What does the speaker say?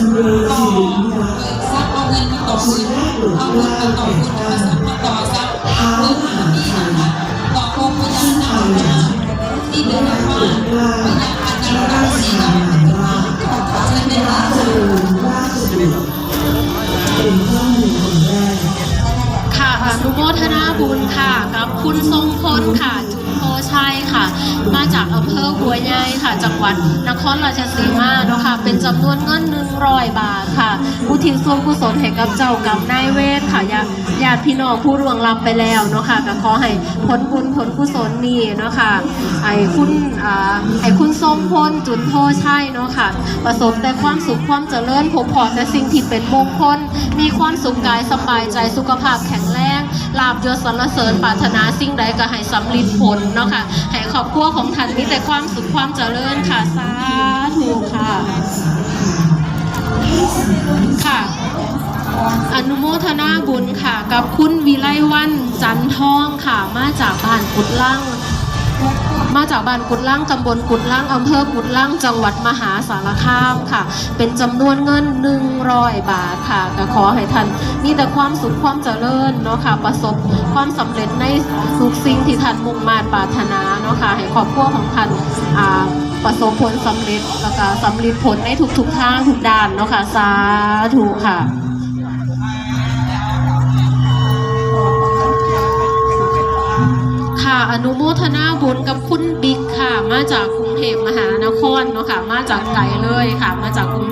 ต่อซักเอาเงินมาต่อบุญเอาเงินมาต่อบุญเอาซักมาต่อซักบุญที่นะคะต่อองค์พญานาคนะที่เดินมาพยาอาจารย์รังสีนะใช่ไหมคะค่ มทนาบุญค่ะกับคุณทรงพลค่ะ จุนโพชัยค่ะ มาจากอำเภอหัวใหญ่ค่ะ จังหวัดนครราชสีมาเนาะค่ะ เป็นจำนวนเงิน100บาทค่ะ อุทิศส่วนกุศลให้กับเจ้ากรรมนายเวรค่ะญาติญาติพี่น้องผู้ร่วงลับไปแล้วเนาะค่ะก็ขอให้ผลบุญผลกุศลนี้เนาะค่ะไอ้คุณอ่าไอ้คุณทรงพลจุนโพชัยเนาะค่ะ ประสบแต่ความสุขความเจริญพบพอแต่สิ่งที่เป็นมงคลมีความสุขกายสบายใจสุขภาพแข็ง ลาบยศสรรเสริญปรารถนาสิ่งใดก็ให้สำลิดผลเนาะค่ะให้ครอบครัวของท่านมีแต่ความสุขความเจริญค่ะสาธุค่ะค่ะ อนุโมทนาบุญค่ะ กับคุณวิไลวันจันทองค่ะ มาจากบ้านกุดล่าง มาจากบ้านกุดล่างตำบลกุดล่างอำเภอกุดล่างจังหวัดมหาสารคามค่ะ เป็นจำนวนเงิน 100 บาทค่ะก็ขอให้ท่านมีแต่ความสุขความเจริญเนาะค่ะ ประสบความสำเร็จในทุกสิ่งที่ท่านมุ่งมา่ปรารถนาเนาะค่ะให้ครอบครัวของท่านอ่าประสบผลสำเร็จแล้วก็สำเร็จผลในทุกๆทางทุกด้านเนาะค่ะ สาธุค่ะ นุโมทนาบุญกับคุณบิ๊กค่ะ มาจากกรุงเทพมหานครเนาะค่ะ มาจากไกลเลยค่ะ มาจากกรุง